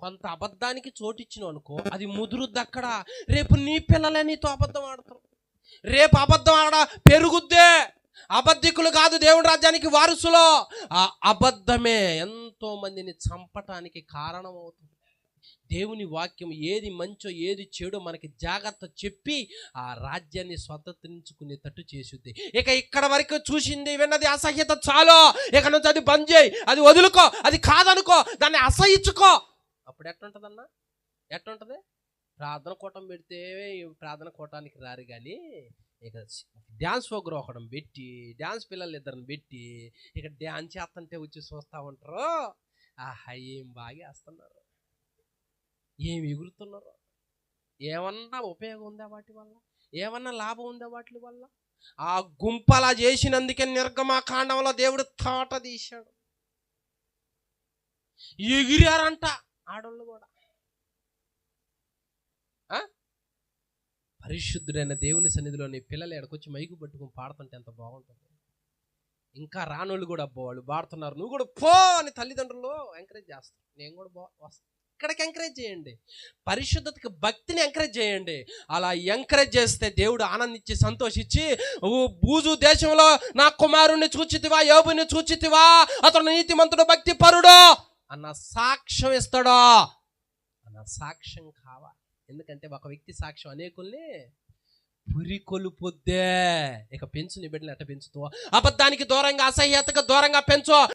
కొంత అబద్ధానికి చోటిచ్చినావు అనుకో అది ముదురుద్ది అక్కడ రేపు నీ పిల్లలే నీతో అబద్ధం ఆడతారు. రేపు అబద్ధం ఆడ పెరుగుద్దే. అబద్ధికులు కాదు దేవుని రాజ్యానికి వారసులో. ఆ అబద్ధమే ఎంతో మందిని చంపటానికి కారణమవుతుంది. దేవుని వాక్యం ఏది మంచో ఏది చెడో మనకి జాగ్రత్త చెప్పి ఆ రాజ్యాన్ని స్వతంత్రించుకునేటట్టు చేసింది ఇక ఇక్కడ వరకు చూసింది విన్నది అసహ్యత చాలు. ఇక నుంచి అది బంద్ చేయి అది వదులుకో అది కాదనుకో దాన్ని అసహించుకో. అప్పుడు ఎట్లుంటదన్నా? ఎట్టుంటుంది ప్రార్థన కూటం పెడితే ప్రార్థన కూటానికి రారు కానీ ఇక డ్యాన్స్ ప్రోగ్రామ్ ఒకడం పెట్టి డ్యాన్స్ పిల్లలు ఇద్దరిని పెట్టి ఇక డ్యాన్స్ చేస్తుంటే వచ్చి చూస్తూ ఉంటారు. ఆహా ఏం బాగా వేస్తున్నారు ఏం ఎగురుతున్నారు? ఏమన్నా ఉపయోగం ఉందా వాటి వల్ల? ఏమన్నా లాభం ఉందా వాటి వల్ల? ఆ గుంపలా చేసినందుకే నిర్గమాకాండంలో దేవుడు తోట తీశాడు. ఎగిరారంట. ఆడోళ్ళు కూడా. ఆ? పరిశుద్ధుడైన దేవుని సన్నిధిలో నీ పిల్లలు ఎడకొచ్చి మైకు పట్టుకుని పాడుతుంటే ఎంత బాగుంటుంది. ఇంకా రానోళ్ళు కూడా అబ్బో వాళ్ళు పాడుతున్నారు. నువ్వు కూడా పో అని తల్లిదండ్రులు ఎంకరేజ్ చేస్తారు. నేను కూడా బా వస్తా. ఇక్కడికి ఎంకరేజ్ చేయండి. పరిశుద్ధతకి భక్తిని ఎంకరేజ్ చేయండి. అలా ఎంకరేజ్ చేస్తే దేవుడు ఆనందించి సంతోషించి బూజు దేశంలో నా కుమారుణ్ణి చూచితివా యోబుని చూచితివా అతను నీతిమంతుడు భక్తి పరుడో అన్న సాక్ష్యం ఇస్తాడో? అన్న సాక్ష్యం కావాలి. ఎందుకంటే ఒక వ్యక్తి సాక్ష్యం అనేకుల్ని పురికొలుపుద్దే ఇక పెంచు నీ బిడ్డలు ఎట్ట పెంచుతో అబద్ధానికి దూరంగా అసహ్యతకు దూరంగా పెంచో.